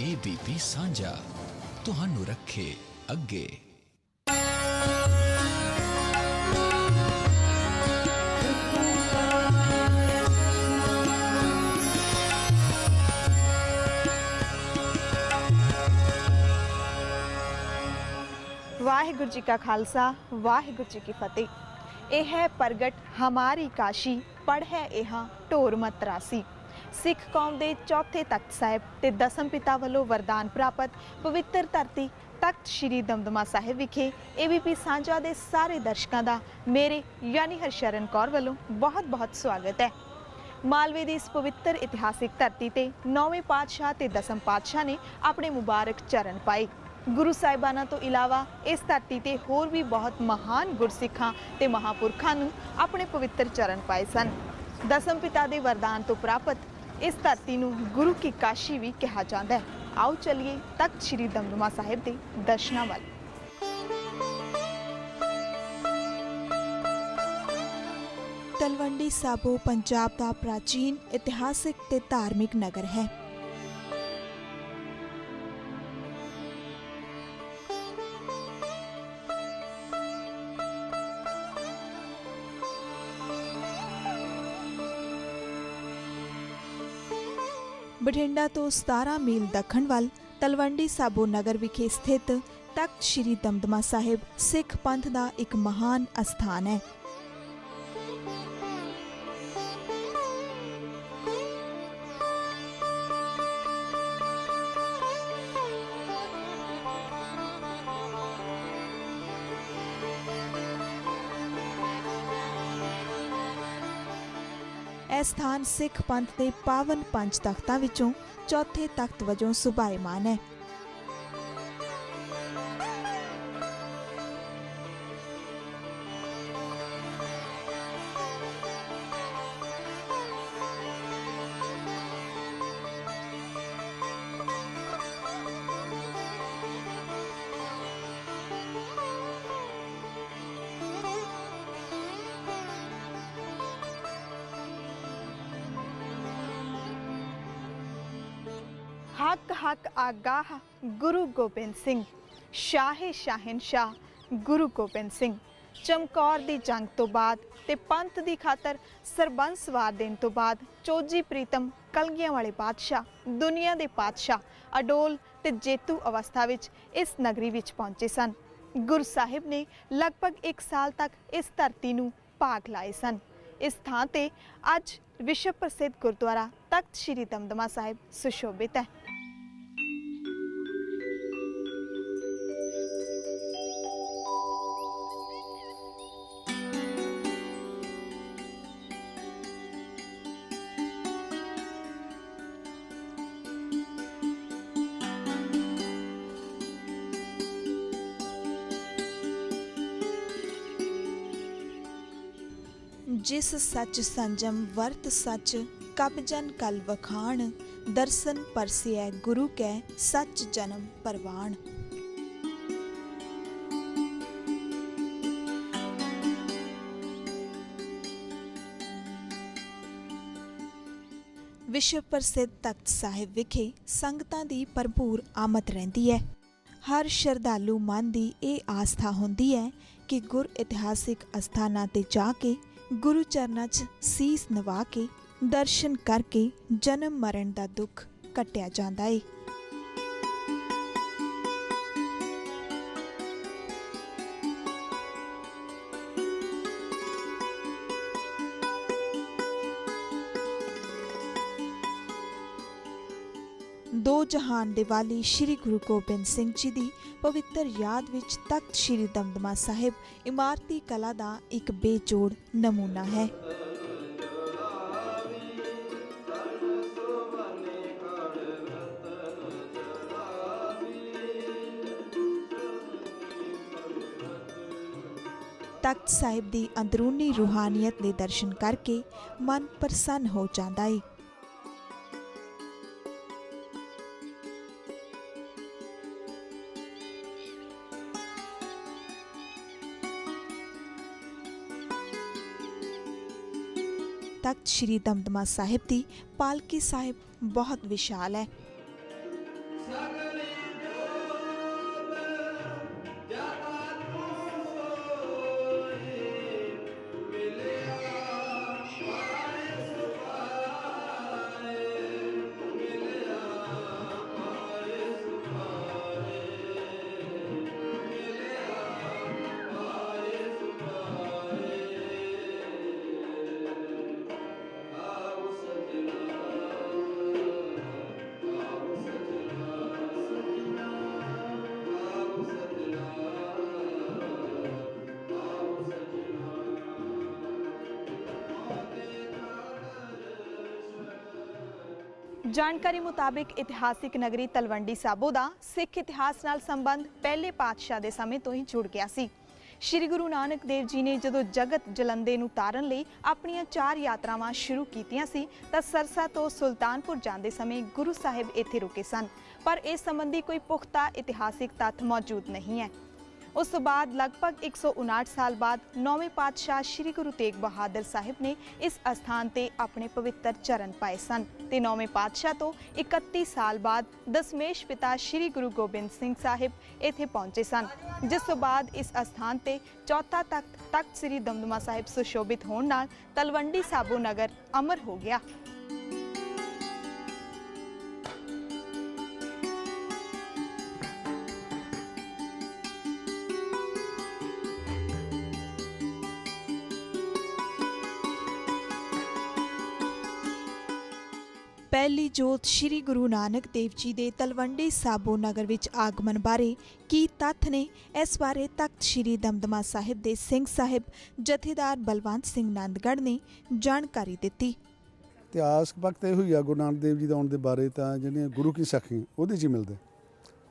ABP ਸਾਂਝਾ, ਤੁਹਾਨੂੰ ਰੱਖੇ ਅੱਗੇ। ਵਾਹਿਗੁਰੂ ਜੀ ਕਾ ਖਾਲਸਾ, ਵਾਹਿਗੁਰੂ ਜੀ ਕੀ ਫਤਿਹ। ਇਹ ਹੈ ਪ੍ਰਗਟ ਹਮਾਰੀ ਕਾਸ਼ੀ ਪੜ ਹੈ ਇਹਾਂ ਢੋਰ ਮਤਰਾਸੀ। ਸਿੱਖ ਕੌਮ ਦੇ ਚੌਥੇ ਤਖਤ ਸਾਹਿਬ ਤੇ ਦਸਮ ਪਿਤਾ ਵੱਲੋਂ ਵਰਦਾਨ ਪ੍ਰਾਪਤ ਪਵਿੱਤਰ ਧਰਤੀ ਤਖਤ ਸ੍ਰੀ ਦਮਦਮਾ ਸਾਹਿਬ ਵਿਖੇ ਏਬੀਪੀ ਸਾਂਝਾ ਦੇ ਸਾਰੇ ਦਰਸ਼ਕਾਂ ਦਾ ਮੇਰੇ ਯਾਨੀ ਹਰਸ਼ਰਨ ਕੌਰ ਵੱਲੋਂ ਬਹੁਤ-ਬਹੁਤ ਸਵਾਗਤ ਹੈ। ਮਾਲਵੇ ਦੀ ਇਸ ਪਵਿੱਤਰ ਇਤਿਹਾਸਿਕ ਧਰਤੀ ਤੇ ਨੌਵੇਂ ਪਾਤਸ਼ਾਹ ਤੇ ਦਸਮ ਪਾਤਸ਼ਾਹ ਨੇ ਆਪਣੇ ਮੁਬਾਰਕ ਚਰਨ ਪਾਏ। ਗੁਰੂ ਸਾਹਿਬਾਨਾਂ ਤੋਂ ਇਲਾਵਾ ਇਸ ਧਰਤੀ ਤੇ ਹੋਰ ਵੀ ਬਹੁਤ ਮਹਾਨ ਗੁਰਸਿੱਖਾਂ ਤੇ ਮਹਾਪੁਰਖਾਂ ਨੂੰ ਆਪਣੇ ਪਵਿੱਤਰ ਚਰਨ ਪਾਏ ਸਨ। ਦਸਮ ਪਿਤਾ ਦੇ ਵਰਦਾਨ ਤੋਂ ਪ੍ਰਾਪਤ ਇਸ ਧਰਤੀ ਨੂੰ ਗੁਰੂ ਕੀ ਕਾਸ਼ੀ ਵੀ ਕਿਹਾ ਜਾਂਦਾ ਹੈ। ਆਓ ਚੱਲੀਏ ਤਖਤ ਸ੍ਰੀ ਦਮਦਮਾ ਸਾਹਿਬ ਦੇ ਦਰਸ਼ਨਾਂ ਵੱਲ। ਤਲਵੰਡੀ ਸਾਬੋ ਪੰਜਾਬ ਦਾ ਪ੍ਰਾਚੀਨ, ਇਤਿਹਾਸਿਕ ਤੇ ਧਾਰਮਿਕ ਨਗਰ ਹੈ। ਬਠਿੰਡਾ ਤੋਂ 17 ਮੀਲ ਦੱਖਣ ਵੱਲ ਤਲਵੰਡੀ ਸਾਬੋ ਨਗਰ ਵਿਖੇ ਸਥਿਤ ਤਖਤ ਸ੍ਰੀ ਦਮਦਮਾ ਸਾਹਿਬ ਸਿੱਖ ਪੰਥ ਦਾ ਇੱਕ ਮਹਾਨ ਅਸਥਾਨ ਹੈ। ਸਥਾਨ ਸਿੱਖ ਪੰਥ ਦੇ ਪਾਵਨ ਪੰਜ ਤਖਤਾਂ ਵਿੱਚੋਂ ਚੌਥੇ ਤਖਤ ਵਜੋਂ ਸੁਭਾਇਮਾਨ ਹੈ। ਹੱਕ ਹੱਕ ਆਗਾਹ ਗੁਰੂ ਗੋਬਿੰਦ ਸਿੰਘ, ਸ਼ਾਹੇ ਸ਼ਾਹਿਨਸ਼ਾਹ, ਗੁਰੂ ਗੋਬਿੰਦ ਸਿੰਘ। ਚਮਕੌਰ ਦੀ ਜੰਗ ਤੋਂ ਬਾਅਦ ਤੇ ਪੰਥ ਦੀ ਖਾਤਰ ਸਰਬੰਸ ਵਾਰ ਦੇਣ ਤੋਂ ਬਾਅਦ ਚੋਜੀ ਪ੍ਰੀਤਮ ਕਲਗੀਆਂ ਵਾਲੇ ਬਾਦਸ਼ਾਹ, ਦੁਨੀਆ ਦੇ ਪਾਤਸ਼ਾਹ ਅਡੋਲ ਤੇ ਜੇਤੂ ਅਵਸਥਾ ਵਿੱਚ ਇਸ ਨਗਰੀ ਵਿੱਚ ਪਹੁੰਚੇ ਸਨ। ਗੁਰੂ ਸਾਹਿਬ ਨੇ ਲਗਭਗ 1 ਸਾਲ ਤੱਕ ਇਸ ਧਰਤੀ ਨੂੰ ਭਾਗ ਲਾਏ ਸਨ। ਇਸ ਥਾਂ ਤੇ ਅੱਜ ਵਿਸ਼ਵ ਪ੍ਰਸਿੱਧ ਗੁਰਦੁਆਰਾ ਤਖਤ ਸ੍ਰੀ ਦਮਦਮਾ ਸਾਹਿਬ ਸੁਸ਼ੋਭਿਤ ਹੈ। ਜਿਸ ਸੱਚ ਸੰਜਮ ਵਰਤ ਸੱਚ, ਕਬ ਜਨ ਕਲ ਵਖਾਣ, ਦਰਸ਼ਨ ਪਰਸਿਐ ਗੁਰੂ ਕੈ ਸੱਚ ਜਨਮ ਪਰਵਾਣ। ਵਿਸ਼ਵ ਪ੍ਰਸਿੱਧ ਤਖਤ ਸਾਹਿਬ ਵਿਖੇ ਸੰਗਤਾਂ ਦੀ ਭਰਪੂਰ ਆਮਦ ਰਹਿੰਦੀ ਹੈ ਹਰ ਸ਼ਰਧਾਲੂ ਮਨ ਦੀ ਇਹ ਆਸਥਾ ਹੁੰਦੀ ਹੈ ਕਿ ਗੁਰ ਇਤਿਹਾਸਿਕ ਅਸਥਾਨਾਂ ਤੇ ਜਾ ਕੇ ਗੁਰੂ ਚਰਨਾਂ 'ਚ ਸੀਸ ਨਵਾ ਕੇ, ਦਰਸ਼ਨ ਕਰਕੇ ਜਨਮ ਮਰਨ ਦਾ ਦੁੱਖ ਕੱਟਿਆ ਜਾਂਦਾ ਏ। ਦੋ ਜਹਾਨ ਸ੍ਰੀ ਗੁਰੂ ਗੋਬਿੰਦ ਸਿੰਘ ਜੀ ਦੀ ਪਵਿੱਤਰ ਯਾਦ ਵਿੱਚ ਤਖਤ ਸ੍ਰੀ ਦਮਦਮਾ ਸਾਹਿਬ ਇਮਾਰਤੀ ਕਲਾ ਦਾ ਇੱਕ ਬੇਜੋੜ ਨਮੂਨਾ ਹੈ। ਤਖਤ ਸਾਹਿਬ ਦੀ ਅੰਦਰੂਨੀ ਰੂਹਾਨੀਅਤ ਦੇ ਦਰਸ਼ਨ ਕਰਕੇ ਮਨ ਪ੍ਰਸੰਨ ਹੋ ਜਾਂਦਾ ਏ। ਸ੍ਰੀ ਦਮਦਮਾ ਸਾਹਿਬ ਦੀ ਪਾਲਕੀ ਸਾਹਿਬ ਬਹੁਤ ਵਿਸ਼ਾਲ ਹੈ। ਜਾਣਕਾਰੀ ਮੁਤਾਬਿਕ ਇਤਿਹਾਸਿਕ ਨਗਰੀ ਤਲਵੰਡੀ ਸਾਬੋ ਦਾ ਸਿੱਖ ਇਤਿਹਾਸ ਨਾਲ ਸੰਬੰਧ ਪਹਿਲੇ ਪਾਤਸ਼ਾਹ ਦੇ ਸਮੇਂ ਤੋਂ ਹੀ ਜੁੜ ਗਿਆ ਸੀ। ਸ਼੍ਰੀ ਗੁਰੂ ਨਾਨਕ ਦੇਵ ਜੀ ਨੇ ਜਦੋਂ ਜਗਤ ਜਲੰਦੇ ਨੂੰ ਤਾਰਨ ਲਈ ਆਪਣੀਆਂ ਚਾਰ ਯਾਤਰਾਵਾਂ ਸ਼ੁਰੂ ਕੀਤੀਆਂ ਸੀ, ਤਾਂ ਸਰਸਾ ਤੋਂ ਸੁਲਤਾਨਪੁਰ ਜਾਂਦੇ ਸਮੇਂ ਗੁਰੂ ਸਾਹਿਬ ਇੱਥੇ ਰੁਕੇ ਸਨ। ਪਰ ਇਸ ਸੰਬੰਧੀ ਕੋਈ ਪੁਖਤਾ ਇਤਿਹਾਸਿਕ ਤੱਥ ਮੌਜੂਦ ਨਹੀਂ ਹੈ। ਉਸ ਤੋਂ ਬਾਅਦ ਲਗਭਗ 159 ਸਾਲ ਬਾਅਦ ਨੌਵੇਂ ਪਾਤਸ਼ਾਹ ਸ੍ਰੀ ਗੁਰੂ ਤੇਗ ਬਹਾਦਰ ਸਾਹਿਬ ਨੇ ਇਸ ਅਸਥਾਨ ਤੇ ਆਪਣੇ ਪਵਿੱਤਰ ਚਰਨ ਪਾਏ ਸਨ ਤੇ ਨੌਵੇਂ ਪਾਤਸ਼ਾਹ ਤੋਂ 31 ਸਾਲ ਬਾਅਦ ਦਸਮੇਸ਼ ਪਿਤਾ ਸ੍ਰੀ ਗੁਰੂ ਗੋਬਿੰਦ ਸਿੰਘ ਸਾਹਿਬ ਇੱਥੇ ਪਹੁੰਚੇ ਸਨ, ਜਿਸ ਤੋਂ ਬਾਅਦ ਇਸ ਅਸਥਾਨ ਤੇ ਚੌਥਾ ਤਖਤ ਤਖਤ ਸ੍ਰੀ ਦਮਦਮਾ ਸਾਹਿਬ ਸੁਸ਼ੋਭਿਤ ਹੋਣ ਨਾਲ ਤਲਵੰਡੀ ਸਾਬੋ ਨਗਰ ਅਮਰ ਹੋ ਗਿਆ। ਪਹਿਲੀ ਜੋਤ ਸ੍ਰੀ ਗੁਰੂ ਨਾਨਕ ਦੇਵ ਜੀ ਦੇ ਤਲਵੰਡੀ ਸਾਬੋ ਨਗਰ ਵਿੱਚ ਆਗਮਨ ਬਾਰੇ ਕੀ ਤੱਥ ਨੇ ਇਸ ਬਾਰੇ ਤਖਤ ਸ੍ਰੀ ਦਮਦਮਾ ਸਾਹਿਬ ਦੇ ਸਿੰਘ ਸਾਹਿਬ ਜਥੇਦਾਰ ਬਲਵੰਤ ਸਿੰਘ ਨੰਦਗੜ੍ਹ ਨੇ ਜਾਣਕਾਰੀ ਦਿੱਤੀ। ਇਤਿਹਾਸ ਵਕਤ ਇਹ ਹੋਈ ਆ ਗੁਰੂ ਨਾਨਕ ਦੇਵ ਜੀ ਦੇ ਆਉਣ ਦੇ ਬਾਰੇ ਤਾਂ ਜਿਹੜੀਆਂ ਗੁਰੂ ਕੀ ਸਾਖੀ ਉਹਦੇ 'ਚ ਹੀ ਮਿਲਦੇ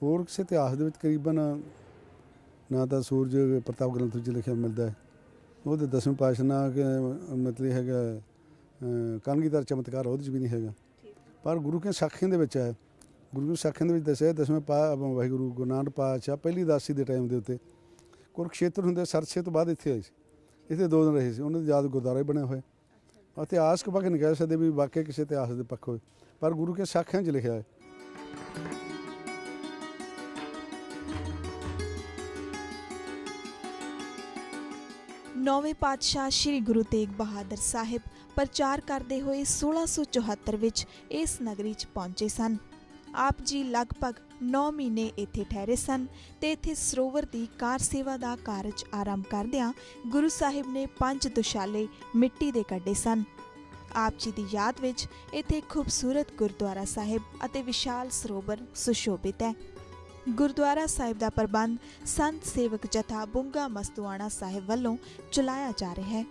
ਹੋਰ ਕਿਸੇ ਇਤਿਹਾਸ ਦੇ ਵਿੱਚ ਕਰੀਬਨ ਨਾ ਤਾਂ ਸੂਰਜ ਪ੍ਰਤਾਪ ਗ੍ਰੰਥ ਵਿੱਚ ਲਿਖਿਆ ਮਿਲਦਾ ਹੈ। ਉਹਦੇ ਦਸਵੇਂ ਪਾਤਸ਼ਾਹ ਮਤਲਬ ਹੈਗਾ ਅਹ, ਚਮਤਕਾਰ ਉਹਦੇ 'ਚ ਵੀ ਨਹੀਂ ਹੈਗਾ। ਪਰ ਗੁਰੂ ਕੇ ਸਾਖੀਆਂ ਦੇ ਵਿੱਚ ਹੈ। ਗੁਰੂ ਕੀ ਸਾਖੀਆਂ ਦੇ ਵਿੱਚ ਦੱਸਿਆ ਦਸਵੇਂ ਪਾ ਵਾਹਿਗੁਰੂ ਗੁਰੂ ਨਾਨਕ ਪਾਤਸ਼ਾਹ, ਪਹਿਲੀ ਦਾਸੀ ਦੇ ਟਾਈਮ ਦੇ ਉੱਤੇ ਕੁਰਕਸ਼ੇਤਰ ਹੁੰਦੇ ਸਰਸੇ ਤੋਂ ਬਾਅਦ ਇੱਥੇ ਆਏ ਸੀ। ਇੱਥੇ ਦੋ ਦਿਨ ਰਹੇ ਸੀ। ਉਹਨਾਂ ਦੇ ਯਾਦ ਗੁਰਦੁਆਰਾ ਵੀ ਬਣਿਆ ਹੋਇਆ। ਇਤਿਹਾਸਕ ਪੱਖ ਨਹੀਂ ਕਹਿ ਸਕਦੇ ਵੀ ਵਾਕਿਆ ਕਿਸੇ ਇਤਿਹਾਸ ਦੇ ਪੱਖ ਹੋਏ। ਪਰ ਗੁਰੂ ਕੇ ਸਾਖਿਆਂ 'ਚ ਲਿਖਿਆ ਹੈ। ਨੌਵੇਂ ਪਾਤਸ਼ਾਹ ਸ੍ਰੀ ਗੁਰੂ ਤੇਗ ਬਹਾਦਰ ਸਾਹਿਬ ਪ੍ਰਚਾਰ ਕਰਦੇ ਹੋਏ 1674 ਵਿੱਚ ਇਸ ਨਗਰੀ 'ਚ ਪਹੁੰਚੇ ਸਨ। ਆਪ ਜੀ ਲਗਭਗ 9 ਮਹੀਨੇ ਇੱਥੇ ਠਹਿਰੇ ਸਨ ਤੇ ਇੱਥੇ ਸਰੋਵਰ ਦੀ ਕਾਰ ਸੇਵਾ ਦਾ ਕਾਰਜ ਆਰੰਭ ਕਰਦਿਆਂ ਗੁਰੂ ਸਾਹਿਬ ਨੇ ਪੰਜ ਦੁਸ਼ਾਲੇ ਮਿੱਟੀ ਦੇ ਕੱਢੇ ਸਨ। ਆਪ ਜੀ ਦੀ ਯਾਦ ਵਿੱਚ ਇੱਥੇ ਖੂਬਸੂਰਤ ਗੁਰਦੁਆਰਾ ਸਾਹਿਬ ਅਤੇ ਵਿਸ਼ਾਲ ਸਰੋਵਰ ਸੁਸ਼ੋਭਿਤ ਹੈ। ਗੁਰਦੁਆਰਾ ਸਾਹਿਬ ਦਾ ਪ੍ਰਬੰਧ ਸੰਤ ਸੇਵਕ ਜਥਾ ਬੁੰਗਾ ਮਸਤੂਆਣਾ ਸਾਹਿਬ ਵੱਲੋਂ ਚਲਾਇਆ ਜਾ ਰਿਹਾ ਹੈ।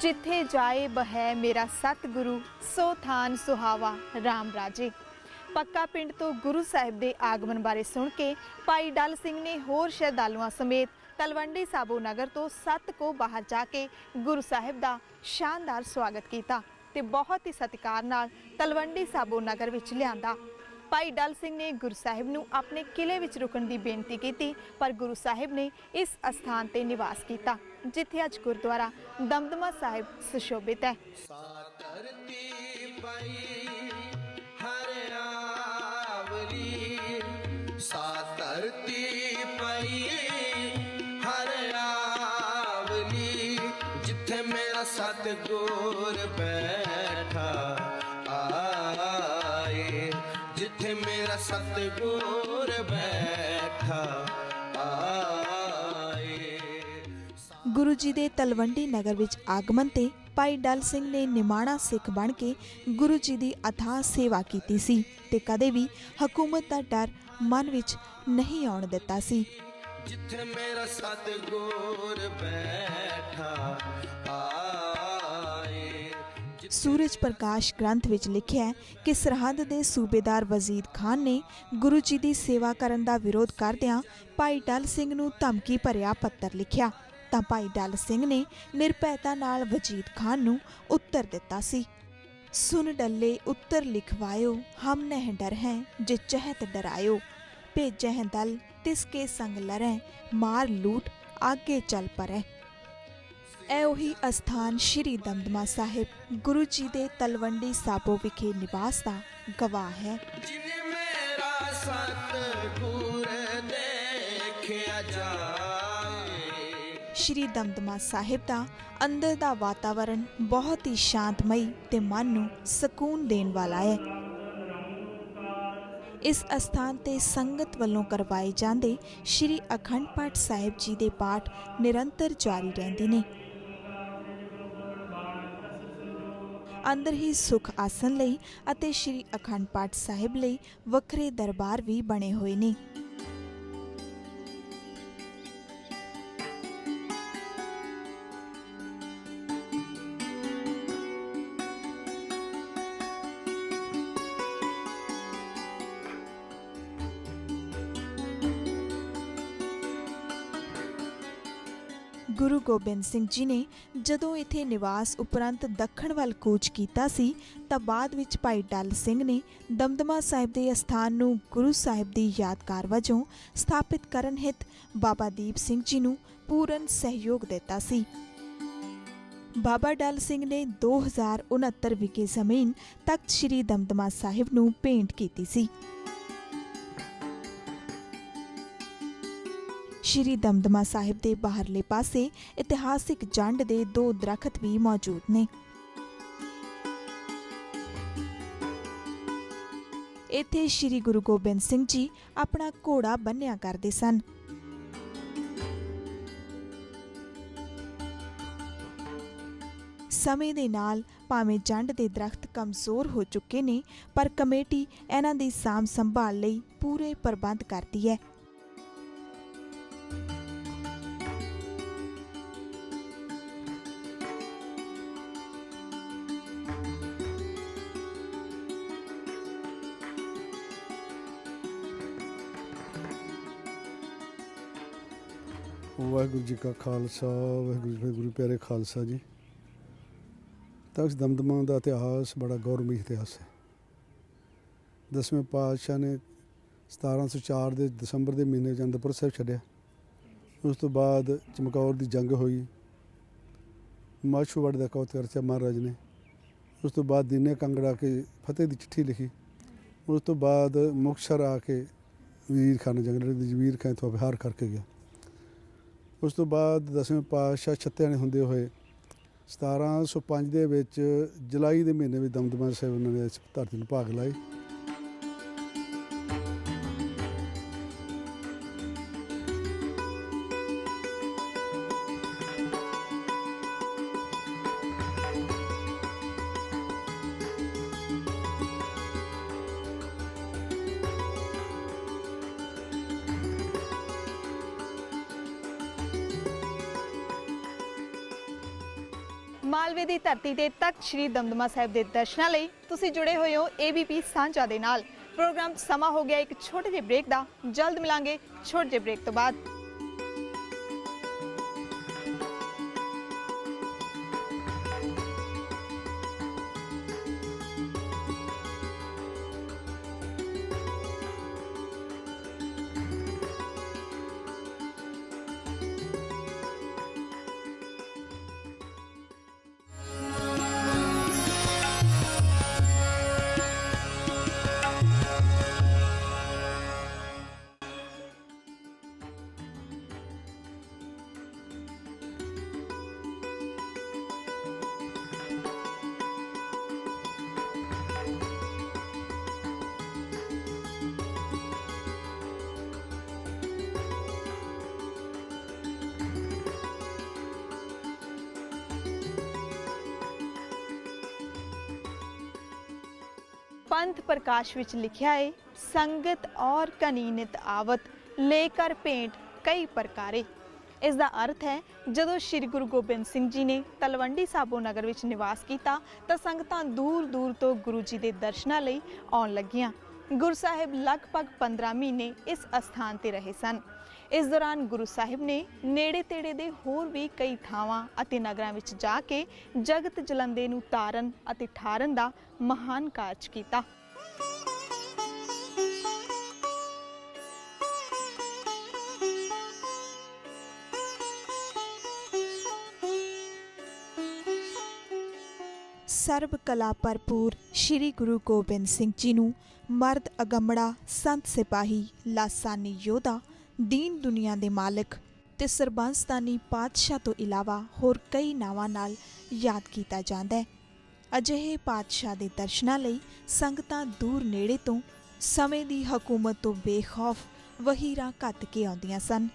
ਜਿੱਥੇ ਜਾਏ ਬਹਿ ਮੇਰਾ ਸਤਿਗੁਰੂ, ਸੋ ਥਾਨ ਸੁਹਾਵਾ RAM ਰਾਜੇ। ਪੱਕਾ ਪਿੰਡ ਤੋਂ ਗੁਰੂ ਸਾਹਿਬ ਦੇ ਆਗਮਨ ਬਾਰੇ ਸੁਣ ਕੇ ਭਾਈ ਡਲ ਸਿੰਘ ਨੇ ਹੋਰ ਸ਼ਰਧਾਲੂਆਂ ਸਮੇਤ ਤਲਵੰਡੀ ਸਾਬੋ ਨਗਰ ਤੋਂ ਸੱਤ ਕੋ ਬਾਹਰ ਜਾ ਕੇ ਗੁਰੂ ਸਾਹਿਬ ਦਾ ਸ਼ਾਨਦਾਰ ਸਵਾਗਤ ਕੀਤਾ ਤੇ ਬਹੁਤ ਹੀ ਸਤਿਕਾਰ ਨਾਲ ਤਲਵੰਡੀ ਸਾਬੋ ਨਗਰ ਵਿੱਚ ਲਿਆਂਦਾ। ਭਾਈ ਡਲ ਸਿੰਘ ਨੇ ਗੁਰੂ ਸਾਹਿਬ ਨੂੰ ਆਪਣੇ ਕਿਲੇ ਵਿੱਚ ਰੁਕਣ ਦੀ ਬੇਨਤੀ ਕੀਤੀ, ਪਰ ਗੁਰੂ ਸਾਹਿਬ ਨੇ ਇਸ ਅਸਥਾਨ ਤੇ ਨਿਵਾਸ ਕੀਤਾ। ਜਿੱਥੇ ਅੱਜ ਗੁਰਦੁਆਰਾ ਦਮਦਮਾ ਸਾਹਿਬ ਸੁਸ਼ੋਭਿਤ ਹੈ। ਜੀ ਦੇ ਤਲਵੰਡੀ ਨਗਰ ਵਿੱਚ ਆਗਮਨ ਤੇ ਭਾਈ ਡਲ ਸਿੰਘ ਨੇ ਨਿਮਾਣਾ ਸਿੱਖ ਬਣ ਕੇ ਗੁਰੂ ਜੀ ਦੀ ਅਥਾਹ ਸੇਵਾ ਕੀਤੀ ਸੀ ਤੇ ਕਦੇ ਵੀ ਹਕੂਮਤ ਦਾ ਡਰ ਮਨ ਵਿੱਚ ਨਹੀਂ ਆਉਣ ਦਿੱਤਾ ਸੀ। ਜਿੱਥੇ ਮੇਰਾ ਸਤਿਗੁਰ ਬੈਠਾ ਸੂਰਜ ਪ੍ਰਕਾਸ਼ ਗ੍ਰੰਥ ਵਿੱਚ ਲਿਖਿਆ ਹੈ ਕਿ ਸਰਹੰਦ ਦੇ ਸੂਬੇਦਾਰ ਵਜ਼ੀਰ ਖਾਨ ਨੇ ਗੁਰੂ ਜੀ ਦੀ ਸੇਵਾ ਕਰਨ ਦਾ ਵਿਰੋਧ ਕਰਦਿਆਂ ਭਾਈ ਡਲ ਸਿੰਘ ਨੂੰ ਧਮਕੀ ਭਰਿਆ ਪੱਤਰ ਲਿਖਿਆ। ਤਾਂ ਭਾਈ ਡਲ ਸਿੰਘ ਨੇ ਨਿਰਭੈਤਾ ਨਾਲ ਵਜ਼ੀਰ ਖਾਨ ਨੂੰ ਉੱਤਰ ਦਿੱਤਾ ਸੀ। ਸੁਨ ਡੱਲੇ, ਉੱਤਰ ਲਿਖਵਾਇਓ, ਹਮ ਨਹਿ ਡਰ ਹੈ, ਜੇ ਚਹਿਤ ਡਰਾਇਓ। ਭੇਜਹਿ ਦਲ, ਤਿਸ ਕੇ ਸੰਗ ਲਰੈ ਮਾਰ ਲੂਟ, ਆਗੇ ਚੱਲ ਪਰੈ ਇਹ ਉਹੀ ਅਸਥਾਨ ਸ਼੍ਰੀ ਦਮਦਮਾ ਸਾਹਿਬ, ਗੁਰੂ ਜੀ ਦੇ ਤਲਵੰਡੀ ਸਾਬੋ ਵਿਖੇ ਨਿਵਾਸ ਦਾ ਗਵਾਹ ਹੈ। ਜਿਨੇ ਮੇਰਾ ਸਤਿਗੁਰ ਦੇਖਿਆ ਜਾਏ ਸ਼੍ਰੀ ਦਮਦਮਾ ਸਾਹਿਬ ਦਾ ਅੰਦਰ ਦਾ ਵਾਤਾਵਰਣ ਬਹੁਤ ਹੀ ਸ਼ਾਂਤਮਈ ਤੇ ਮਨ ਨੂੰ ਸਕੂਨ ਦੇਣ ਵਾਲਾ ਹੈ। ਇਸ ਅਸਥਾਨ ਤੇ ਸੰਗਤ ਵੱਲੋਂ ਕਰਵਾਏ ਜਾਂਦੇ ਸ੍ਰੀ ਅਖੰਡ ਪਾਠ ਸਾਹਿਬ ਜੀ ਦੇ ਪਾਠ ਨਿਰੰਤਰ ਜਾਰੀ ਰਹਿੰਦੇ ਨੇ। ਅੰਦਰ ਹੀ ਸੁਖ ਆਸਨ ਲਈ ਅਤੇ ਸ੍ਰੀ ਅਖੰਡ ਪਾਠ ਸਾਹਿਬ ਲਈ ਵੱਖਰੇ ਦਰਬਾਰ ਵੀ ਬਣੇ ਹੋਏ ਨੇ। ਗੁਰੂ ਗੋਬਿੰਦ ਸਿੰਘ ਜੀ ਨੇ ਜਦੋਂ ਇੱਥੇ ਨਿਵਾਸ ਉਪਰੰਤ ਦੱਖਣ ਵੱਲ ਕੂਚ ਕੀਤਾ ਸੀ, ਤਾਂ ਬਾਅਦ ਵਿੱਚ ਭਾਈ ਡੱਲ ਸਿੰਘ ਨੇ ਦਮਦਮਾ ਸਾਹਿਬ ਦੇ ਅਸਥਾਨ ਨੂੰ ਗੁਰੂ ਸਾਹਿਬ ਦੀ ਯਾਦਗਾਰ ਵਜੋਂ ਸਥਾਪਿਤ ਕਰਨ ਹਿਤ ਬਾਬਾ ਦੀਪ ਸਿੰਘ ਜੀ ਨੂੰ ਪੂਰਨ ਸਹਿਯੋਗ ਦਿੱਤਾ ਸੀ। ਬਾਬਾ ਡਲ ਸਿੰਘ ਨੇ 2069 ਵਿਖੇ ਜ਼ਮੀਨ ਤਖਤ ਸ੍ਰੀ ਦਮਦਮਾ ਸਾਹਿਬ ਨੂੰ ਭੇਂਟ ਕੀਤੀ ਸੀ। ਸ਼੍ਰੀ ਦਮਦਮਾ ਸਾਹਿਬ ਦੇ ਬਾਹਰਲੇ ਪਾਸੇ ਇਤਿਹਾਸਿਕ ਜੰਡ ਦੇ ਦੋ ਦਰਖਤ ਵੀ ਮੌਜੂਦ ਨੇ। ਇੱਥੇ ਸ਼੍ਰੀ ਗੁਰੂ ਗੋਬਿੰਦ ਸਿੰਘ ਜੀ ਆਪਣਾ ਘੋੜਾ ਬੰਨਿਆ ਕਰਦੇ ਸਨ। ਸਮੇਂ ਦੇ ਨਾਲ ਭਾਵੇਂ ਜੰਡ ਦੇ ਦਰਖਤ ਕਮਜ਼ੋਰ ਹੋ ਚੁੱਕੇ ਨੇ, ਪਰ ਕਮੇਟੀ ਇਹਨਾਂ ਦੀ ਸਾਂਭ ਸੰਭਾਲ ਲਈ ਪੂਰੇ ਪ੍ਰਬੰਧ ਕਰਦੀ ਹੈ। ਵਾਹਿਗੁਰੂ ਜੀ ਕਾ ਖਾਲਸਾ, ਵਾਹਿਗੁਰੂ ਜੀ ਕੀ ਗੁਰੂ ਪਿਆਰੇ ਖਾਲਸਾ ਜੀ। ਤਖਤ ਦਮਦਮਾ ਦਾ ਇਤਿਹਾਸ ਬੜਾ ਗੌਰਵਮਈ ਇਤਿਹਾਸ ਹੈ। ਦਸਵੇਂ ਪਾਤਸ਼ਾਹ ਨੇ 1704 ਦੇ ਦਸੰਬਰ ਦੇ ਮਹੀਨੇ 'ਚ ਅਨੰਦਪੁਰ ਸਾਹਿਬ ਛੱਡਿਆ। ਉਸ ਤੋਂ ਬਾਅਦ ਚਮਕੌਰ ਦੀ ਜੰਗ ਹੋਈ। ਮਾਛੂਵਾੜ ਦਾ ਕੌਤ ਕਰਚਾ ਮਹਾਰਾਜ ਨੇ। ਉਸ ਤੋਂ ਬਾਅਦ ਦੀਨੇ ਕੰਗੜਾ ਕੇ ਫਤਿਹ ਦੀ ਚਿੱਠੀ ਲਿਖੀ। ਉਸ ਤੋਂ ਬਾਅਦ ਮੁਕਤਸਰ ਆ ਕੇ ਵੀਰ ਖਾਨ ਜੰਗਲ ਦੇ ਜਵੀਰ ਖਾਨ ਤੋਂ ਵਿਹਾਰ ਕਰਕੇ ਗਿਆ। ਉਸ ਤੋਂ ਬਾਅਦ ਦਸਵੇਂ ਪਾਤਸ਼ਾਹ ਛੱਤਿਆਣੇ ਹੁੰਦੇ ਹੋਏ 1705 ਦੇ ਵਿੱਚ ਜੁਲਾਈ ਦੇ ਮਹੀਨੇ ਵਿੱਚ ਦਮਦਮਾ ਸਾਹਿਬ ਉਹਨਾਂ ਨੇ ਇਸ ਧਰਤੀ ਨੂੰ ਭਾਗ ਲਾਈ ਮਾਲਵੇ ਦੀ ਧਰਤੀ ਤੇ ਤਖਤ ਸ੍ਰੀ ਦਮਦਮਾ ਸਾਹਿਬ ਦੇ ਦਰਸ਼ਨਾਂ ਲਈ ਤੁਸੀਂ ਜੁੜੇ ਹੋਏ ਹੋ ABP ਸਾਂਝਾ ਦੇ ਨਾਲ। ਪ੍ਰੋਗਰਾਮ ਸਮਾਂ ਹੋ ਗਿਆ ਇੱਕ ਛੋਟੇ ਜਿਹੇ ਬ੍ਰੇਕ ਦਾ। ਜਲਦ ਮਿਲਾਂਗੇ ਛੋਟੇ ਜਿਹੇ ਬ੍ਰੇਕ ਤੋਂ ਬਾਅਦ। ਪੰਥ ਪ੍ਰਕਾਸ਼ ਵਿੱਚ ਲਿਖਿਆ ਏ, ਸੰਗਤ ਔਰ ਕਨੀਨਿਤ ਆਵਤ, ਲੈ ਕਰ ਕਈ ਪ੍ਰਕਾਰੇ। ਇਸ ਦਾ ਅਰਥ ਹੈ, ਜਦੋਂ ਸ੍ਰੀ ਗੁਰੂ ਗੋਬਿੰਦ ਸਿੰਘ ਜੀ ਨੇ ਤਲਵੰਡੀ ਸਾਬੋ ਨਗਰ ਵਿੱਚ ਨਿਵਾਸ ਕੀਤਾ, ਤਾਂ ਸੰਗਤਾਂ ਦੂਰ ਦੂਰ ਤੋਂ ਗੁਰੂ ਜੀ ਦੇ ਦਰਸ਼ਨਾਂ ਲਈ ਆਉਣ ਲੱਗੀਆਂ। ਗੁਰੂ ਸਾਹਿਬ ਲਗਭਗ 15 ਮਹੀਨੇ ਇਸ ਅਸਥਾਨ ਤੇ ਰਹੇ ਸਨ। ਇਸ ਦੌਰਾਨ ਗੁਰੂ ਸਾਹਿਬ ਨੇ ਨੇੜੇ ਤੇੜੇ ਦੇ ਹੋਰ ਵੀ ਕਈ ਥਾਵਾਂ ਅਤੇ ਨਗਰਾਂ ਵਿੱਚ ਜਾ ਕੇ ਜਗਤ ਜਲੰਦੇ ਨੂੰ ਤਾਰਨ ਅਤੇ ਠਾਰਨ ਦਾ ਮਹਾਨ ਕਾਰਜ ਕੀਤਾ। ਸਰਬ ਕਲਾ ਭਰਪੂਰ ਸ੍ਰੀ ਗੁਰੂ ਗੋਬਿੰਦ ਸਿੰਘ ਜੀ ਨੂੰ ਮਰਦ ਅਗੰਮੜਾ, ਸੰਤ ਸਿਪਾਹੀ, ਲਾਸਾਨੀ ਯੋਧਾ, ਦੀਨ ਦੁਨੀਆ ਦੇ ਮਾਲਕ ਤੇ ਸਰਬੰਸਤਾਨੀ ਪਾਤਸ਼ਾਹ ਤੋਂ ਇਲਾਵਾ ਹੋਰ ਕਈ ਨਾਵਾਂ ਨਾਲ ਯਾਦ ਕੀਤਾ ਜਾਂਦਾ ਹੈ। ਅਜਿਹੇ ਪਾਤਸ਼ਾਹ ਦੇ ਦਰਸ਼ਨਾਂ ਲਈ ਸੰਗਤਾਂ ਦੂਰ ਨੇੜੇ ਤੋਂ ਸਮੇਂ ਦੀ ਹਕੂਮਤ ਤੋਂ ਬੇਖੌਫ ਵਹੀਰਾਂ ਘੱਤ ਕੇ ਆਉਂਦੀਆਂ ਸਨ।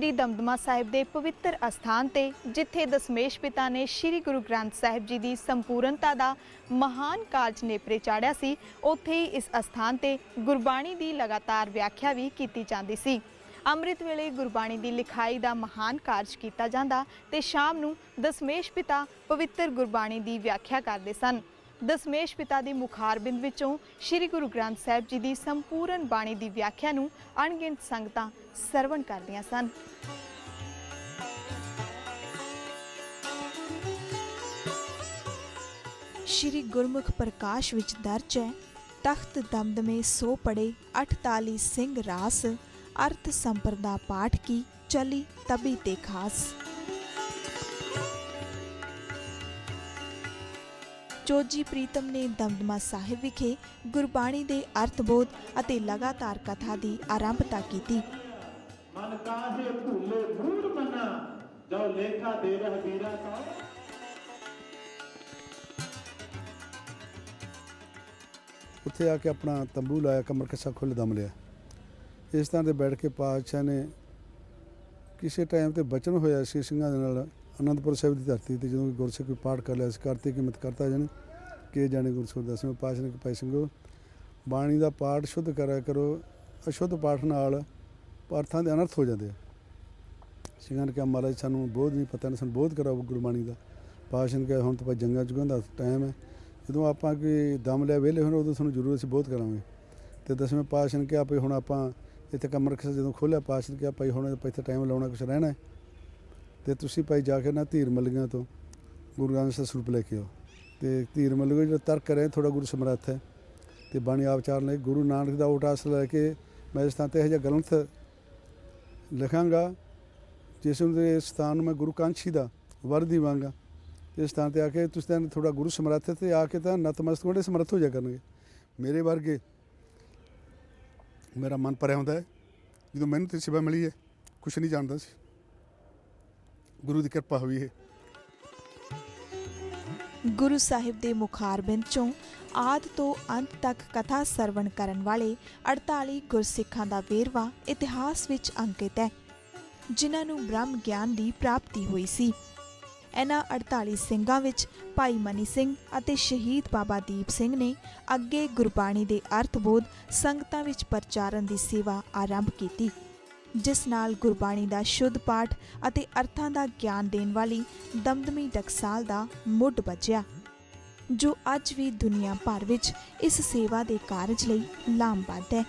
ਸ੍ਰੀ ਦਮਦਮਾ ਸਾਹਿਬ ਦੇ ਪਵਿੱਤਰ ਅਸਥਾਨ ਤੇ, ਜਿੱਥੇ ਦਸਮੇਸ਼ ਪਿਤਾ ਨੇ ਸ੍ਰੀ ਗੁਰੂ ਗ੍ਰੰਥ ਸਾਹਿਬ ਜੀ ਦੀ ਸੰਪੂਰਨਤਾ ਦਾ ਮਹਾਨ ਕਾਰਜ ਨੇਪਰੇ ਚਾੜਿਆ ਸੀ, ਉੱਥੇ ਹੀ ਇਸ ਅਸਥਾਨ ਤੇ ਗੁਰਬਾਣੀ ਦੀ ਲਗਾਤਾਰ ਵਿਆਖਿਆ ਵੀ ਕੀਤੀ ਜਾਂਦੀ ਸੀ। ਅੰਮ੍ਰਿਤ ਵੇਲੇ ਗੁਰਬਾਣੀ ਦੀ ਲਿਖਾਈ ਦਾ ਮਹਾਨ ਕਾਰਜ ਕੀਤਾ ਜਾਂਦਾ ਤੇ ਸ਼ਾਮ ਨੂੰ ਦਸਮੇਸ਼ ਪਿਤਾ ਪਵਿੱਤਰ ਗੁਰਬਾਣੀ ਦੀ ਵਿਆਖਿਆ ਕਰਦੇ ਸਨ। ਦਸਮੇਸ਼ ਪਿਤਾ ਦੀ ਮੁਖਾਰਬਿੰਦ ਵਿੱਚੋਂ ਸ੍ਰੀ ਗੁਰੂ ਗ੍ਰੰਥ ਸਾਹਿਬ ਜੀ ਦੀ ਸੰਪੂਰਨ ਬਾਣੀ ਦੀ ਵਿਆਖਿਆ ਨੂੰ ਅਣਗਿਣਤ ਸੰਗਤਾਂ ਸਰਵਣ ਕਰਦੀਆਂ ਸਨ। ਸ਼੍ਰੀ ਗੁਰਮੁਖ ਪ੍ਰਕਾਸ਼ ਵਿੱਚ ਦਰਜ ਹੈ, ਤਖਤ ਦਮਦਮੇ ਸੋ ਪੜੇ 48 ਸਿੰਘ ਰਾਸ, ਅਰਥ ਸੰਪਰਦਾ ਪਾਠ ਕੀ, ਚਲੀ ਤਬੀ ਤੇ ਖਾਸ। ਚੋਜੀ ਪ੍ਰੀਤਮ ਨੇ ਦਮਦਮਾ ਸਾਹਿਬ ਵਿਖੇ ਗੁਰਬਾਣੀ ਦੇ ਅਰਥਬੋਧ ਅਤੇ ਲਗਾਤਾਰ ਕਥਾ ਦੀ ਆਰੰਭਤਾ ਕੀਤੀ। ਮਨ ਕਾਹੇ ਭੂਲੇ ਮੂੜ ਮਨਾ ਜੋ ਲੇਖਾ ਦੇ ਰਹਿ ਵੀਰਾ ਕਾ ਉੱਥੇ ਆ ਕੇ ਆਪਣਾ ਤੰਬੂ ਲਾਇਆ ਕਮਰ ਕੱਸਾ ਖੁੱਲ੍ਹ ਦਮ ਲਿਆ। ਇਸ ਤਰ੍ਹਾਂ ਦੇ ਬੈਠ ਕੇ ਪਾਤਸ਼ਾਹ ਨੇ ਕਿਸੇ ਟਾਈਮ ਤੇ ਬਚਨ ਹੋਇਆ ਸੀ ਸਿੰਘਾਂ ਦੇ ਨਾਲ ਅਨੰਦਪੁਰ ਸਾਹਿਬ ਦੀ ਧਰਤੀ ਤੇ ਜਦੋਂ ਗੁਰਸਿੱਖ ਕੋਈ ਪਾਠ ਕਰ ਲਿਆ ਸੀ ਕਰਤੇ ਕੀ ਮਤ ਕਰਤਾ ਜਨ ਕਿ ਜਾਣੇ ਗੁਰਸੁਰ ਦਸਵੇਂ ਪਾਤਸ਼ਾਹ ਨੇ ਕਿ ਭਾਈ ਸਿੰਘੋ ਬਾਣੀ ਦਾ ਪਾਠ ਸ਼ੁੱਧ ਕਰਿਆ ਕਰੋ, ਅਸ਼ੁੱਧ ਪਾਠ ਨਾਲ ਅਰਥਾਂ ਦੇ ਅਨਰਥ ਹੋ ਜਾਂਦੇ ਆ। ਸਿੰਘਾਂ ਨੇ ਕਿਹਾ ਮਹਾਰਾਜ, ਸਾਨੂੰ ਬੋਧ ਨਹੀਂ, ਪਤਾ ਨਹੀਂ, ਸਾਨੂੰ ਬੋਧ ਕਰਾਓ ਗੁਰਬਾਣੀ ਦਾ। ਪਾਤਸ਼ਾਹ ਨੇ ਕਿਹਾ, ਹੁਣ ਤਾਂ ਭਾਈ ਜੰਗਾਂ ਚੁਗਾਂ ਦਾ ਟਾਈਮ ਹੈ। ਜਦੋਂ ਆਪਾਂ ਕੋਈ ਦਮ ਲੈ ਵਿਹਲੇ ਹੋਣ, ਉਦੋਂ ਸਾਨੂੰ ਜ਼ਰੂਰ ਅਸੀਂ ਬੋਧ ਕਰਾਂਗੇ ਤੇ ਦਸਵੇਂ ਪਾਤਸ਼ਾਹ ਨੇ ਕਿਹਾ, ਭਈ ਹੁਣ ਆਪਾਂ ਇੱਥੇ ਕਮਰ ਖਿਸਾ ਜਦੋਂ ਖੋਲਿਆ ਪਾਤਸ਼ਾਹ ਨੇ ਕਿਹਾ, ਭਾਈ ਹੁਣ ਇੱਥੇ ਟਾਈਮ ਲਾਉਣਾ, ਕੁਛ ਰਹਿਣਾ ਹੈ। ਤੇ ਤੁਸੀਂ ਭਾਈ ਜਾ ਕੇ ਨਾ ਧੀਰ ਮਲੀਆਂ ਤੋਂ ਗੁਰੂ ਗ੍ਰੰਥ ਸਾਹਿਬ ਸਰੂਪ ਲੈ ਕੇ ਆਓ। ਤੇ ਧੀਰ ਮਲੀਆਂ ਜਿਹੜਾ ਤਰਕ ਕਰੇ ਥੋੜਾ ਗੁਰੂ ਸਮਰੱਥ ਹੈ। ਤੇ ਬਾਣੀ ਆਵਚਾਰਨ ਲਈ ਗੁਰੂ ਨਾਨਕ ਦਾ ਉਟਾਸ ਲੈ ਕੇ ਮੈਂ ਇਸ ਥਾਂ ਤੇ ਇਹ ਜਿਹਾ ਗ੍ਰੰਥ ਲਿਖਾਂਗਾ, ਜਿਸ ਨੂੰ ਦੇ ਸਥਾਨ ਨੂੰ ਮੈਂ ਗੁਰੂ ਕਾਂਛੀ ਦਾ ਵਰ ਦੀਵਾਂਗਾ। ਇਸ ਥਾਂ ਤੇ ਆ ਕੇ ਤੁਸੀਂ ਤਾਂ ਥੋੜਾ ਗੁਰੂ ਸਮਰੱਥ ਹੈ ਤੇ ਆ ਕੇ ਤਾਂ ਨਤਮਸਤਕ ਹੋਣੇ ਸਮਰੱਥ ਹੋ ਜਾ ਕਰਨਗੇ। ਮੇਰੇ ਵਰਗੇ ਮੇਰਾ ਮਨ ਭਰਿਆ ਹੁੰਦਾ ਹੈ, ਜਦੋਂ ਮੈਨੂੰ ਤੇ ਸੇਵਾ ਮਿਲੀ ਹੈ, ਕੁਛ ਨਹੀਂ ਜਾਣਦਾ ਸੀ। ਗੁਰੂ ਦੀ ਕਿਰਪਾ ਹੋਈ ਹੈ। ਗੁਰੂ ਸਾਹਿਬ ਦੇ ਮੁਖਾਰਬਿੰਦ ਚੋਂ ਆਦ ਤੋਂ ਅੰਤ ਤੱਕ ਕਥਾ ਸਰਵਣ ਕਰਨ ਵਾਲੇ 48 ਗੁਰਸਿੱਖਾਂ ਦਾ ਵੇਰਵਾ ਇਤਿਹਾਸ ਵਿੱਚ ਅੰਕਿਤ ਹੈ, ਜਿਨ੍ਹਾਂ ਨੂੰ ਬ੍ਰਹਮ ਗਿਆਨ ਦੀ ਪ੍ਰਾਪਤੀ ਹੋਈ ਸੀ। ਇਹਨਾਂ 48 ਸਿੰਘਾਂ ਵਿੱਚ ਭਾਈ ਮਨੀ ਸਿੰਘ ਅਤੇ ਸ਼ਹੀਦ ਬਾਬਾ ਦੀਪ ਸਿੰਘ ਨੇ ਅੱਗੇ ਗੁਰਬਾਣੀ ਦੇ ਅਰਥ ਬੋਧ ਸੰਗਤਾਂ ਵਿੱਚ ਪ੍ਰਚਾਰਨ ਦੀ ਸੇਵਾ ਆਰੰਭ ਕੀਤੀ। ਜਿਸ ਨਾਲ ਗੁਰਬਾਣੀ ਦਾ ਸ਼ੁੱਧ ਪਾਠ ਅਤੇ ਅਰਥਾਂ ਦਾ ਗਿਆਨ ਦੇਣ ਵਾਲੀ ਦਮਦਮੀ ਟਕਸਾਲ ਦਾ ਮੁੱਢ ਬਚਿਆ ਜੋ ਅੱਜ ਵੀ ਦੁਨੀਆ ਭਰ ਵਿੱਚ ਇਸ ਸੇਵਾ ਦੇ ਕਾਰਜ ਲਈ ਲਾਮਬੱਧ ਹੈ।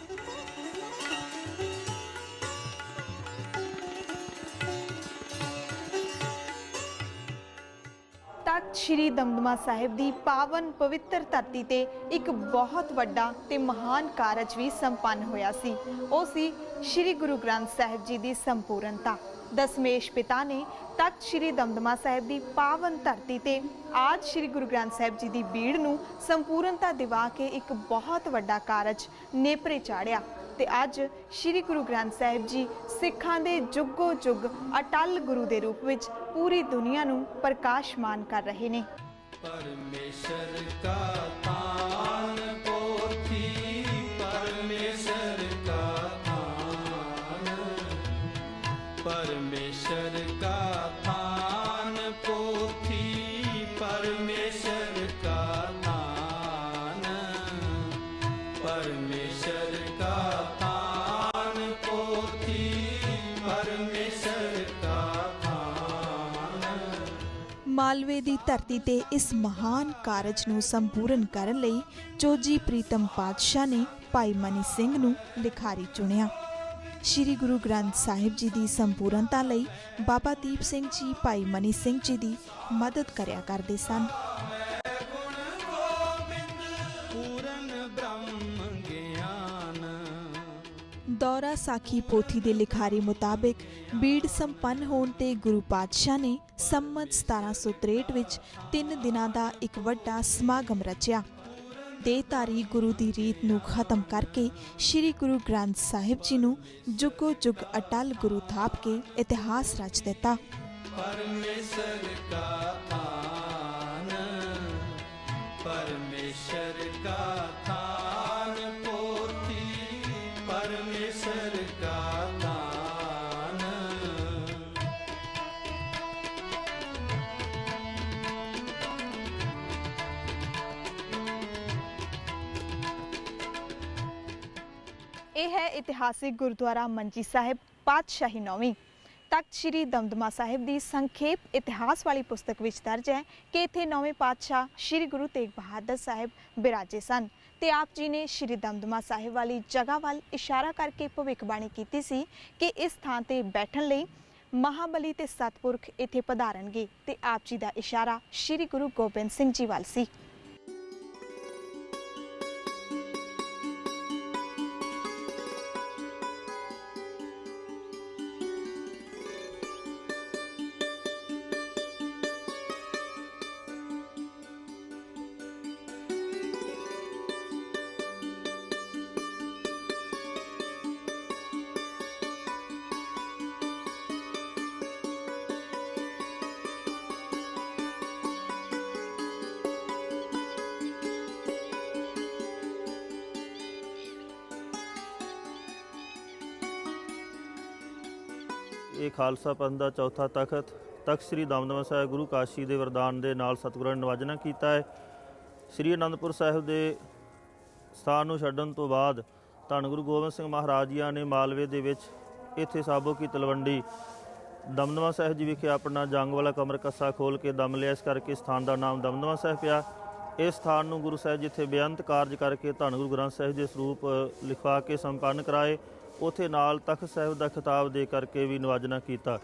ਸ੍ਰੀ ਦਮਦਮਾ ਸਾਹਿਬ ਦੀ ਪਾਵਨ ਪਵਿੱਤਰ ਧਰਤੀ ਤੇ ਇੱਕ ਬਹੁਤ ਵੱਡਾ ਤੇ ਮਹਾਨ ਕਾਰਜ ਵੀ ਸੰਪੰਨ ਹੋਇਆ ਸੀ। ਉਹ ਸੀ ਸ੍ਰੀ ਗੁਰੂ ਗ੍ਰੰਥ ਸਾਹਿਬ ਜੀ ਦੀ ਸੰਪੂਰਨਤਾ। ਦਸਮੇਸ਼ ਪਿਤਾ ਨੇ ਤਖਤ ਸ੍ਰੀ ਦਮਦਮਾ ਸਾਹਿਬ ਦੀ ਪਾਵਨ ਧਰਤੀ ਤੇ ਆਜ ਸ੍ਰੀ ਗੁਰੂ ਗ੍ਰੰਥ ਸਾਹਿਬ ਜੀ ਦੀ ਬੀੜ ਨੂੰ ਸੰਪੂਰਨਤਾ ਦਿਵਾ ਕੇ ਇੱਕ ਬਹੁਤ ਵੱਡਾ ਕਾਰਜ ਨੇਪਰੇ ਚਾੜਿਆ। ਤੇ ਅੱਜ ਸ੍ਰੀ ਗੁਰੂ ਗ੍ਰੰਥ ਸਾਹਿਬ ਜੀ ਸਿੱਖਾਂ ਦੇ ਜੁਗੋ ਜੁਗ ਅਟਲ ਗੁਰੂ ਦੇ ਰੂਪ ਵਿੱਚ ਪੂਰੀ ਦੁਨੀਆ ਨੂੰ ਪ੍ਰਕਾਸ਼ਮਾਨ ਕਰ ਰਹੇ ਨੇ। ਪਰਮੇਸ਼ਰ ਕਾ ਮਾਲਵੇ ਦੀ ਧਰਤੀ ਤੇ ਇਸ ਮਹਾਨ ਕਾਰਜ ਨੂੰ ਸੰਪੂਰਨ ਕਰਨ ਲਈ ਚੋਜੀ ਪ੍ਰੀਤਮ ਪਾਤਸ਼ਾਹ ਨੇ ਭਾਈ ਮਨੀ ਸਿੰਘ ਨੂੰ ਲਿਖਾਰੀ ਚੁਣਿਆ। ਸ਼੍ਰੀ ਗੁਰੂ ਗ੍ਰੰਥ ਸਾਹਿਬ ਜੀ ਦੀ ਸੰਪੂਰਨਤਾ ਲਈ ਬਾਬਾ ਦੀਪ ਸਿੰਘ ਜੀ, ਭਾਈ ਮਨੀ ਸਿੰਘ ਜੀ ਦੀ ਮਦਦ ਕਰਿਆ ਕਰਦੇ ਸਨ। ਦੌਰਾ ਸਾਖੀ ਪੋਥੀ ਦੇ ਲਿਖਾਰੀ ਮੁਤਾਬਕ ਬੀੜ ਸੰਪੰਨ ਹੋਣ ਤੇ ਗੁਰੂ ਪਾਤਸ਼ਾਹ ਨੇ ਸੰਮਤ 1763 ਵਿੱਚ ਤਿੰਨ ਦਿਨਾਂ ਦਾ ਇੱਕ ਵੱਡਾ ਸਮਾਗਮ ਰਚਿਆ। ਦੇ ਦੇਹਧਾਰੀ ਗੁਰੂ ਦੀ ਰੀਤ ਨੂੰ ਖਤਮ ਕਰਕੇ ਸ੍ਰੀ ਗੁਰੂ ਗ੍ਰੰਥ ਸਾਹਿਬ ਜੀ ਨੂੰ ਜੁਗੋ ਜੁਗ ਅਟਲ ਗੁਰੂ ਥਾਪ ਕੇ ਇਤਿਹਾਸ ਰਚ ਦਿੱਤਾ। ਪਰਮੇਸ਼ਰ ਕਾ ਆਨ, ਪਰਮੇਸ਼ਰ ਕਾ ਹੈ ਇਤਿਹਾਸਿਕ ਗੁਰਦੁਆਰਾ ਮੰਜੀ ਸਾਹਿਬ, ਪਾਤਸ਼ਾਹੀ ਨੌਵੀਂ। ਤਖਤ ਸ੍ਰੀ ਦਮਦਮਾ ਸਾਹਿਬ ਦੀ ਸੰਖੇਪ ਇਤਿਹਾਸ ਵਾਲੀ ਪੁਸਤਕ ਵਿੱਚ ਦਰਜ ਹੈ ਕਿ ਇੱਥੇ ਨੌਵੇਂ ਪਾਤਸ਼ਾਹ ਸ੍ਰੀ ਗੁਰੂ ਤੇਗ ਬਹਾਦਰ ਸਾਹਿਬ ਬਿਰਾਜੇ ਸਨ ਤੇ ਆਪ ਜੀ ਨੇ ਸ੍ਰੀ ਦਮਦਮਾ ਸਾਹਿਬ ਵਾਲੀ ਜਗ੍ਹਾ ਵੱਲ ਇਸ਼ਾਰਾ ਕਰਕੇ ਭਵਿੱਖਬਾਣੀ ਕੀਤੀ ਸੀ ਕਿ ਇਸ ਥਾਂ ਤੇ ਬੈਠਣ ਲਈ ਮਹਾਬਲੀ ਤੇ ਸਤਪੁਰਖ ਇੱਥੇ ਪਧਾਰਨਗੇ ਤੇ ਆਪ ਜੀ ਦਾ ਇਸ਼ਾਰਾ ਸ੍ਰੀ ਗੁਰੂ ਗੋਬਿੰਦ ਸਿੰਘ ਜੀ ਵੱਲ ਸੀ। ਇਹ ਖਾਲਸਾ ਪੰਥ ਦਾ ਚੌਥਾ ਤਖਤ ਤਖਤ ਸ੍ਰੀ ਦਮਦਮਾ ਸਾਹਿਬ ਗੁਰੂ ਕਾਸ਼ੀ ਦੇ ਵਰਦਾਨ ਦੇ ਨਾਲ ਸਤਿਗੁਰਾਂ ਨੇ ਨਿਵਾਜਣਾ ਕੀਤਾ ਹੈ। ਸ੍ਰੀ ਅਨੰਦਪੁਰ ਸਾਹਿਬ ਦੇ ਸਥਾਨ ਨੂੰ ਛੱਡਣ ਤੋਂ ਬਾਅਦ ਧੰਨ ਗੁਰੂ ਗੋਬਿੰਦ ਸਿੰਘ ਮਹਾਰਾਜ ਜੀਆਂ ਨੇ ਮਾਲਵੇ ਦੇ ਵਿੱਚ ਇੱਥੇ ਸਾਬੋ ਕੀ ਤਲਵੰਡੀ ਦਮਦਮਾ ਸਾਹਿਬ ਜੀ ਵਿਖੇ ਆਪਣਾ ਜੰਗ ਵਾਲਾ ਕਮਰ ਕੱਸਾ ਖੋਲ ਕੇ ਦਮ ਲਿਆ। ਇਸ ਕਰਕੇ ਸਥਾਨ ਦਾ ਨਾਮ ਦਮਦਮਾ ਸਾਹਿਬ ਪਿਆ। ਇਸ ਸਥਾਨ ਨੂੰ ਗੁਰੂ ਸਾਹਿਬ ਜਿੱਥੇ ਬੇਅੰਤ ਕਾਰਜ ਕਰਕੇ ਧੰਨ ਗੁਰੂ ਗ੍ਰੰਥ ਸਾਹਿਬ ਦੇ ਸਰੂਪ ਲਿਖਵਾ ਕੇ ਸੰਪੰਨ ਕਰਾਏ। ਉਥੇ ਨਾਲ ਤਖਤ ਸਾਹਿਬ ਦਾ ਖਿਤਾਬ ਦੇ ਕਰਕੇ ਵੀ ਨਿਵਾਜਣਾ ਕੀਤਾ।